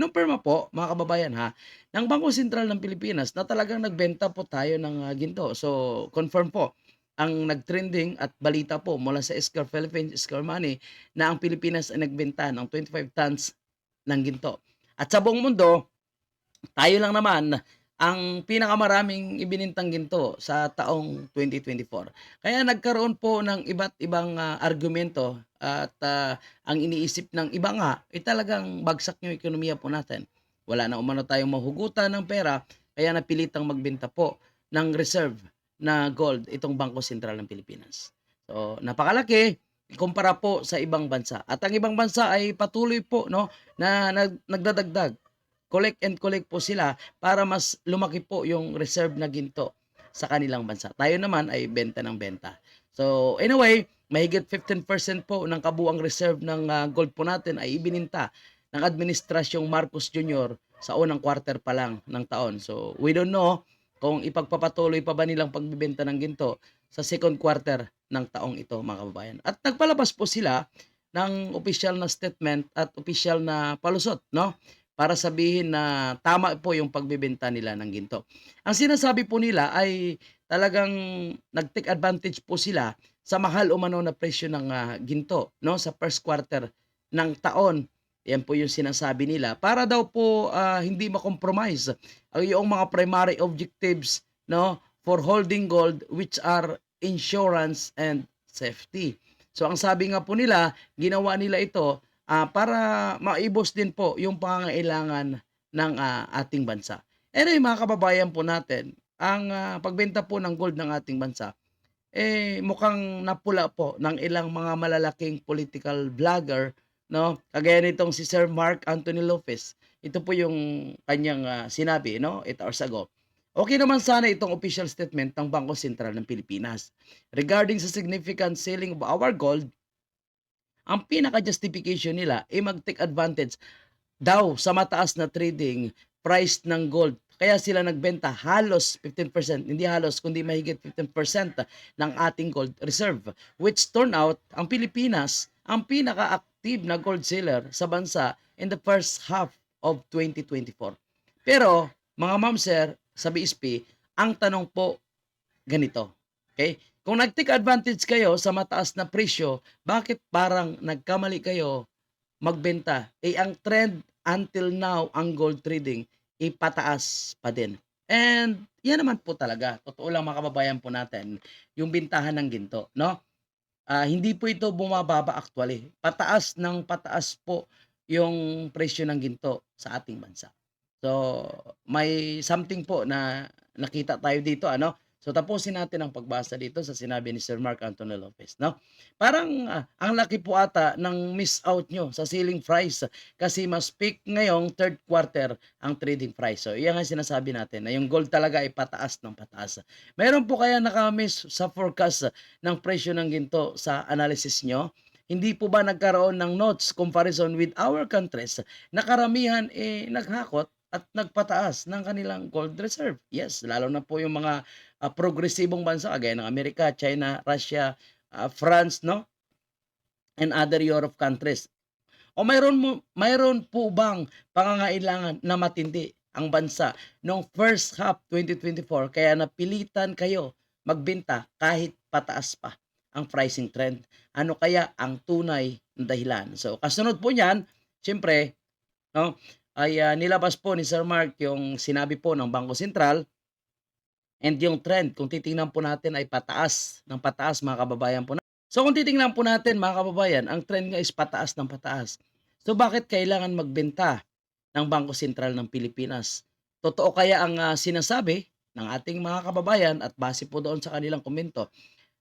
Kinumpirma po, mga kababayan ha, ng Bangko Sentral ng Pilipinas na talagang nagbenta po tayo ng ah, ginto. So, confirm po ang nagtrending at balita po mula sa Escar Philippines, Escar Money, na ang Pilipinas ay nagbenta ng 25 tons ng ginto. At sa buong mundo, tayo lang naman ang pinakamaraming ibinintang ginto sa taong 2024. Kaya nagkaroon po ng iba't ibang ah, argumento at ah, ang iniisip ng iba nga ay talagang bagsak yung ekonomiya po natin. Wala na umano tayong mahugutan ng pera kaya napilitang magbenta po ng reserve na gold itong Bangko Sentral ng Pilipinas. So, napakalaki kumpara po sa ibang bansa. At ang ibang bansa ay patuloy po no na nag, nagdadagdag collect and collect po sila para mas lumaki po yung reserve na ginto sa kanilang bansa. Tayo naman ay benta ng benta. So, anyway, mahigit 15% po ng kabuang reserve ng ah, gold po natin ay ibininta ng Administrasyong Marcos Jr. sa unang quarter pa lang ng taon. So, we don't know kung ipagpapatuloy pa ba nilang pagbibenta ng ginto sa second quarter ng taong ito, mga kababayan. At nagpalabas po sila ng official na statement at official na palusot, no? para sabihin na tama po yung pagbebenta nila ng ginto. Ang sinasabi po nila ay talagang nag-take advantage po sila sa mahal umano na presyo ng ah, ginto no sa first quarter ng taon. Yan po yung sinasabi nila para daw po ah, hindi ma-compromise ang yung mga primary objectives no for holding gold which are insurance and safety. So ang sabi nga po nila, ginawa nila ito ah, para maibos din po yung pangangailangan ng ah, ating bansa. Anyway, mga kababayan po natin, ang ah, pagbenta po ng gold ng ating bansa, eh mukhang napula po ng ilang mga malalaking political vlogger, no? Kagaya nitong si Sir Mark Anthony Lopez. Ito po yung kanyang ah, sinabi, no? 8 hours ago. Okay naman sana itong official statement ng Bangko Sentral ng Pilipinas regarding sa significant selling of our gold ang pinaka-justification nila ay mag-take advantage daw sa mataas na trading price ng gold. Kaya sila nagbenta halos 15%, hindi halos kundi mahigit 15% ng ating gold reserve. Which turn out, ang Pilipinas ang pinaka-active na gold seller sa bansa in the first half of 2024. Pero, mga ma'am sir, sa BSP, ang tanong po ganito. Okay? Kung nag-take advantage kayo sa mataas na presyo, bakit parang nagkamali kayo magbenta? Eh, ang trend until now, ang gold trading, ipataas pa din. And yan naman po talaga. Totoo lang mga kababayan po natin, yung bintahan ng ginto, no? Ah, hindi po ito bumababa actually. Pataas ng pataas po yung presyo ng ginto sa ating bansa. So, may something po na nakita tayo dito, ano? So, tapusin natin ang pagbasa dito sa sinabi ni Sir Mark Antonio Lopez, no? Parang ah, ang laki po ata ng miss out nyo sa ceiling price kasi mas peak ngayong third quarter ang trading price. So, iyan ang sinasabi natin na yung gold talaga ay pataas ng pataas. Meron po kaya nakamiss sa forecast ng presyo ng ginto sa analysis nyo? Hindi po ba nagkaroon ng notes comparison with our countries na karamihan eh naghakot at nagpataas ng kanilang gold reserve? Yes, lalo na po yung mga ah, progresibong bansa kagaya ng Amerika, China, Russia, ah, France, no? And other Europe countries. O mayroon mo mayroon po bang pangangailangan na matindi ang bansa noong first half 2024 kaya napilitan kayo magbenta kahit pataas pa ang pricing trend. Ano kaya ang tunay na dahilan? So kasunod po niyan, siyempre, no, ay ah, nilabas po ni Sir Mark yung sinabi po ng Bangko Sentral and yung trend kung titingnan po natin ay pataas ng pataas mga kababayan po. So kung titingnan po natin mga kababayan, ang trend nga is pataas ng pataas. So bakit kailangan magbenta ng Bangko Sentral ng Pilipinas? Totoo kaya ang ah, sinasabi ng ating mga kababayan at base po doon sa kanilang komento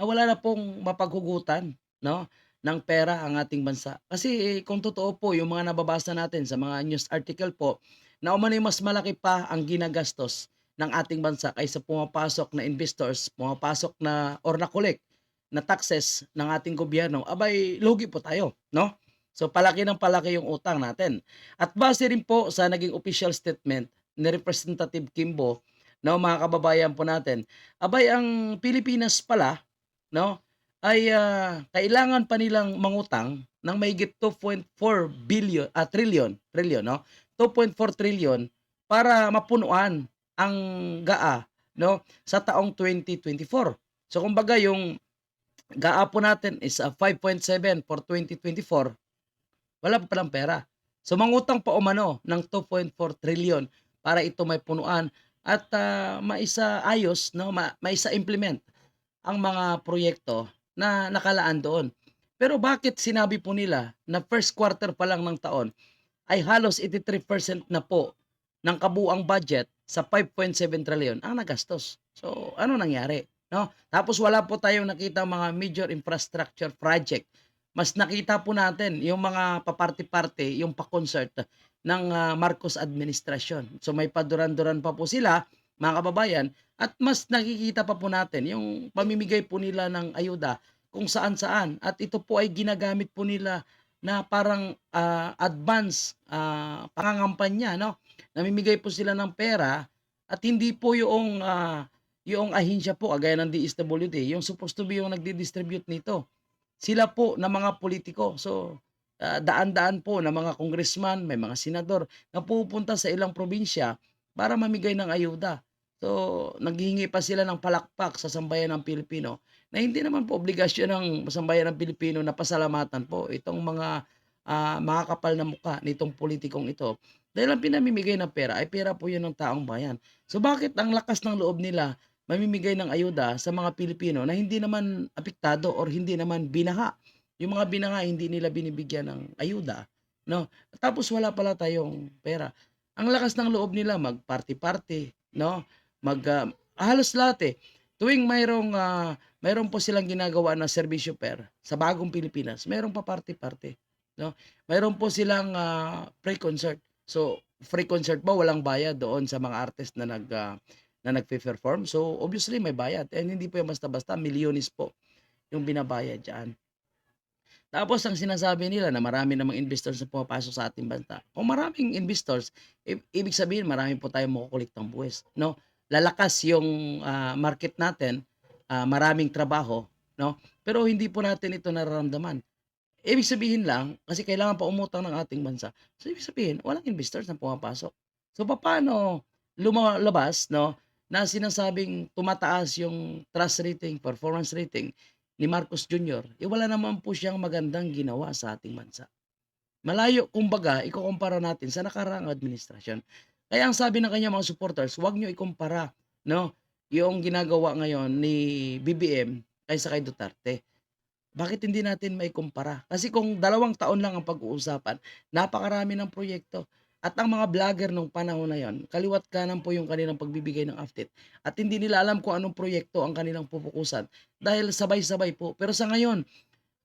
na wala na pong mapaghugutan no ng pera ang ating bansa. Kasi eh, kung totoo po yung mga nababasa natin sa mga news article po na umano'y mas malaki pa ang ginagastos ng ating bansa kaysa pumapasok na investors, pumapasok na or na-collect na taxes ng ating gobyerno, abay lugi po tayo, no? So palaki ng palaki yung utang natin. At base rin po sa naging official statement ni Representative Kimbo, no, mga kababayan po natin, abay ang Pilipinas pala, no, ay ah, kailangan pa nilang mangutang ng mahigit 2.4 billion, ah, trillion, trillion, no? 2.4 trillion para mapunuan ang GAA 'no, sa taong 2024. So kumbaga yung GAA po natin is, ah, 5.7 for 2024, wala pa palang pera. So mangutang pa umano ng 2.4 trillion para ito mapunuan at, ah, maisaayos 'no, ma maisa-implement ang mga proyekto na nakalaan doon. Pero bakit sinabi po nila na first quarter pa lang ng taon ay halos 83% na po ng kabuuang budget sa 5.7 trillion ang nagastos. So ano nangyari, 'no? Tapos wala po tayong nakitang mga major infrastructure project. Mas nakita po natin yung mga paparte-parte, yung pa-concert ng, ah, Marcos administrasyon. So may paduran-duran pa po sila, mga kababayan, at mas nakikita pa po natin yung pamimigay po nila ng ayuda kung saan-saan at ito po ay ginagamit po nila na parang, ah, advance, ah, pangangampanya 'no. Namimigay po sila ng pera at hindi po yoong, ah, yoong ahinsya po kagaya ng DSWD yung supposed to be yung nagdi-distribute nito. Sila po na mga politiko. So, daan-daan po na mga congressman, may mga senador na pumupunta sa ilang probinsya para mamigay ng ayuda. So, naghihingi pa sila ng palakpak sa sambayan ng Pilipino na hindi naman po obligasyon ng sambayan ng Pilipino na pasalamatan po itong mga, ah, makakapal na mukha nitong pulitikong ito. Dahil ang pinamimigay ng pera ay pera po 'yun ng taong bayan. So, bakit ang lakas ng loob nila mamimigay ng ayuda sa mga Pilipino na hindi naman apektado or hindi naman binaha? Yung mga binaha hindi nila binibigyan ng ayuda, 'no? Tapos wala pala tayong pera. Ang lakas ng loob nila mag-party-party, 'no? Mag, ah, halos lahat, eh. Tuwing mayroong, ah, mayroon po silang ginagawa na serbisyo fair sa bagong Pilipinas, mayroong pa-party-party, 'no? Mayroon po silang, ah, pre-concert. So, free concert po walang bayad doon sa mga artist na nag, ah, na nagpe-perform. So, obviously may bayad and hindi po yan basta-basta, milyones po yung binabayad diyan. Tapos ang sinasabi nila na marami namang investors na pumapasok sa ating bansa. Kung maraming investors, ibig sabihin marami po tayong makokolektang buwis, 'no? Lalakas yung, ah, market natin, ah, maraming trabaho, 'no? Pero hindi po natin ito nararamdaman. Ibig sabihin lang, kasi kailangan pa umutang ng ating bansa. So, ibig sabihin walang investors na pumapasok. So, papaano lumalabas 'no, na sinasabing tumataas yung trust rating, performance rating ni Marcos Jr., eh, wala naman po siyang magandang ginawa sa ating bansa. Malayo kumbaga ikukumpara natin sa nakaraang administrasyon. Kaya ang sabi ng kanyang mga supporters, "Wag niyo ikumpara 'no, yung ginagawa ngayon ni BBM kaysa kay Duterte." Bakit hindi natin maikumpara? Kasi kung dalawang taon lang ang pag-uusapan, napakarami ng proyekto at ang mga vlogger nung panahon na yun, kaliwa't kanan po yung kanilang pagbibigay ng update at hindi nila alam kung anong proyekto ang kanilang pupukusan dahil sabay-sabay po. Pero sa ngayon,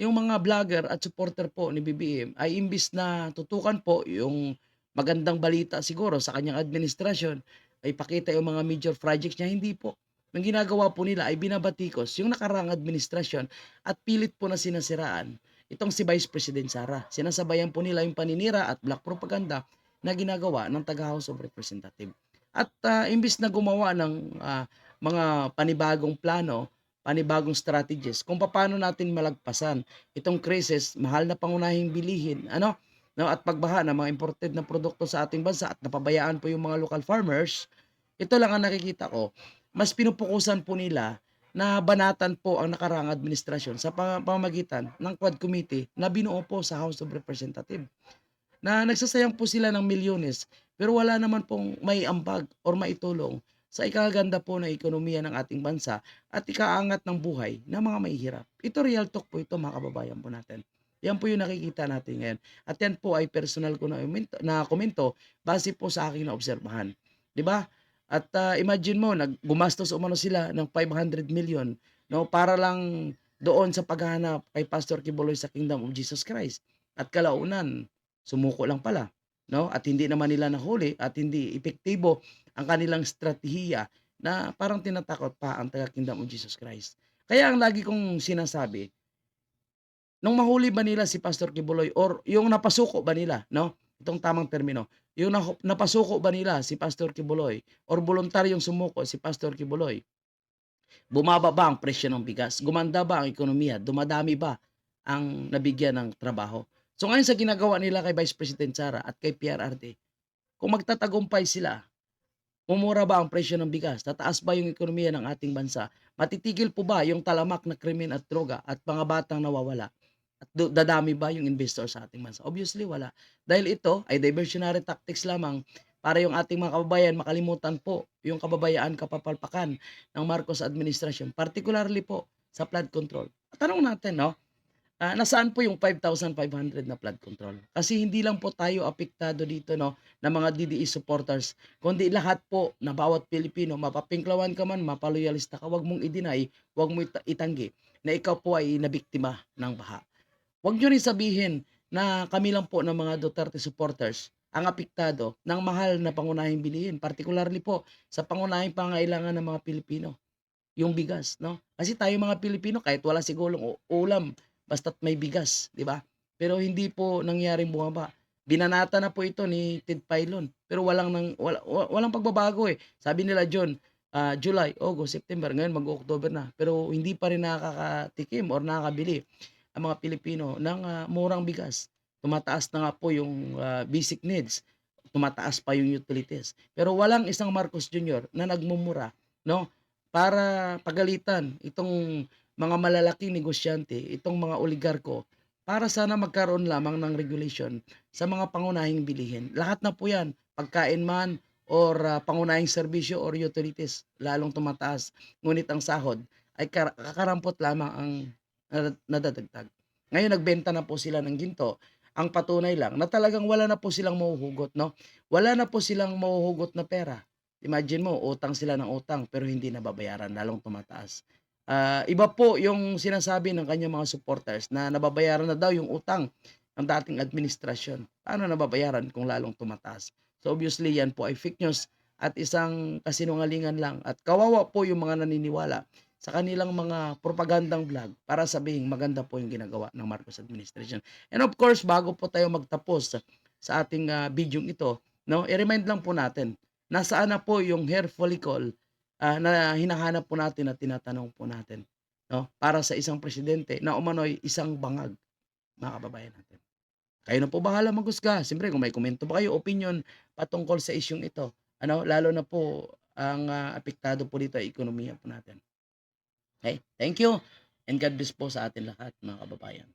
yung mga vlogger at supporter po ni BBM ay imbis na tutukan po yung magandang balita siguro sa kanyang administrasyon, ay pakita yung mga major projects niya, hindi po. Ang ginagawa po nila ay binabatikos yung nakaraang administrasyon at pilit po na sinasiraan itong si Vice President Sara. Sinasabayan po nila yung paninira at black propaganda na ginagawa ng taga House of Representative. At ah, imbis na gumawa ng ah, mga panibagong plano, panibagong strategies kung paano natin malagpasan itong krisis, mahal na pangunahing bilihin, ano, no, at pagbaha ng mga imported na produkto sa ating bansa at napabayaan po yung mga local farmers, ito lang ang nakikita ko, mas pinupukusan po nila na banatan po ang nakaraang administrasyon sa pama- pamamagitan ng Quad Committee na binuo po sa House of Representative na nagsasayang po sila ng milyones pero wala naman pong may ambag or maitulong sa ikaganda po ng ekonomiya ng ating bansa at ikaangat ng buhay ng mga mahihirap. Ito real talk po ito mga kababayan po natin. Yan po yung nakikita natin ngayon. At yan po ay personal ko na, na komento base po sa aking naobserbahan. ba? At ah, imagine mo, nag gumastos umano sila ng 500 million no para lang doon sa paghahanap kay Pastor Kibuloy sa Kingdom of Jesus Christ. At kalaunan, sumuko lang pala, no? At hindi naman nila nahuli at hindi epektibo ang kanilang strategiya na parang tinatakot pa ang taga Kingdom of Jesus Christ. Kaya ang lagi kong sinasabi, nung mahuli ba nila si Pastor Kibuloy or yung napasuko ba nila, no? Itong tamang termino. Yung napasuko ba nila si Pastor Kibuloy or voluntaryong sumuko si Pastor Kibuloy? Bumaba ba ang presyo ng bigas? Gumanda ba ang ekonomiya? Dumadami ba ang nabigyan ng trabaho? So ngayon sa ginagawa nila kay Vice President Sara at kay PRRD, kung magtatagumpay sila, mumura ba ang presyo ng bigas? Tataas ba yung ekonomiya ng ating bansa? Matitigil po ba yung talamak na krimen at droga at mga batang nawawala? At dadami ba yung investor sa ating bansa? Obviously, wala. Dahil ito ay diversionary tactics lamang para yung ating mga kababayan makalimutan po yung kababayaan kapapalpakan ng Marcos administration, particularly po sa flood control. Tanong natin, no? Ah, nasaan po yung 5,500 na flood control? Kasi hindi lang po tayo apektado dito no ng mga DDE supporters, kundi lahat po na bawat Pilipino, mapapinklawan ka man, mapaloyalista ka, wag mong i-deny, wag mo ita- itanggi na ikaw po ay nabiktima ng baha. Wag nyo rin sabihin na kami lang po ng mga Duterte supporters ang apektado ng mahal na pangunahing bilihin, particularly po sa pangunahing pangailangan ng mga Pilipino, yung bigas, no? Kasi tayo mga Pilipino kahit wala sigurong ulam, basta't may bigas, di ba? Pero hindi po nangyaring bumaba. Binanata na po ito ni Ted Pailon, pero walang nang wala, wa- walang pagbabago eh. Sabi nila John, ah, July, August, September, ngayon mag-October na. Pero hindi pa rin nakakatikim or nakakabili ang mga Pilipino ng ah, murang bigas. Tumataas na nga po yung ah, basic needs. Tumataas pa yung utilities. Pero walang isang Marcos Jr. na nagmumura, no? Para pagalitan itong mga malalaking negosyante, itong mga oligarko, para sana magkaroon lamang ng regulation sa mga pangunahing bilihin. Lahat na po yan, pagkain man or ah, pangunahing serbisyo or utilities, lalong tumataas. Ngunit ang sahod ay kar- kakarampot lamang ang nad- nadadagdag. Ngayon nagbenta na po sila ng ginto. Ang patunay lang na talagang wala na po silang mahuhugot, no? Wala na po silang mahuhugot na pera. Imagine mo, utang sila ng utang pero hindi nababayaran, lalong tumataas. Ah, iba po yung sinasabi ng kanyang mga supporters na nababayaran na daw yung utang ng dating administrasyon. Paano nababayaran kung lalong tumataas? So obviously yan po ay fake news at isang kasinungalingan lang at kawawa po yung mga naniniwala sa kanilang mga propagandang vlog para sabihin maganda po yung ginagawa ng Marcos administration. And of course, bago po tayo magtapos sa, ating ah, video ito, no, i-remind lang po natin, nasaan na po yung hair follicle ah, na hinahanap po natin at tinatanong po natin no para sa isang presidente na umano'y isang bangag mga kababayan natin. Kayo na po bahala maghusga. Siyempre kung may komento ba kayo, opinion patungkol sa isyung ito. Ano, lalo na po ang ah, apektado po dito ay ekonomiya po natin. Okay? Thank you and God bless po sa atin lahat mga kababayan.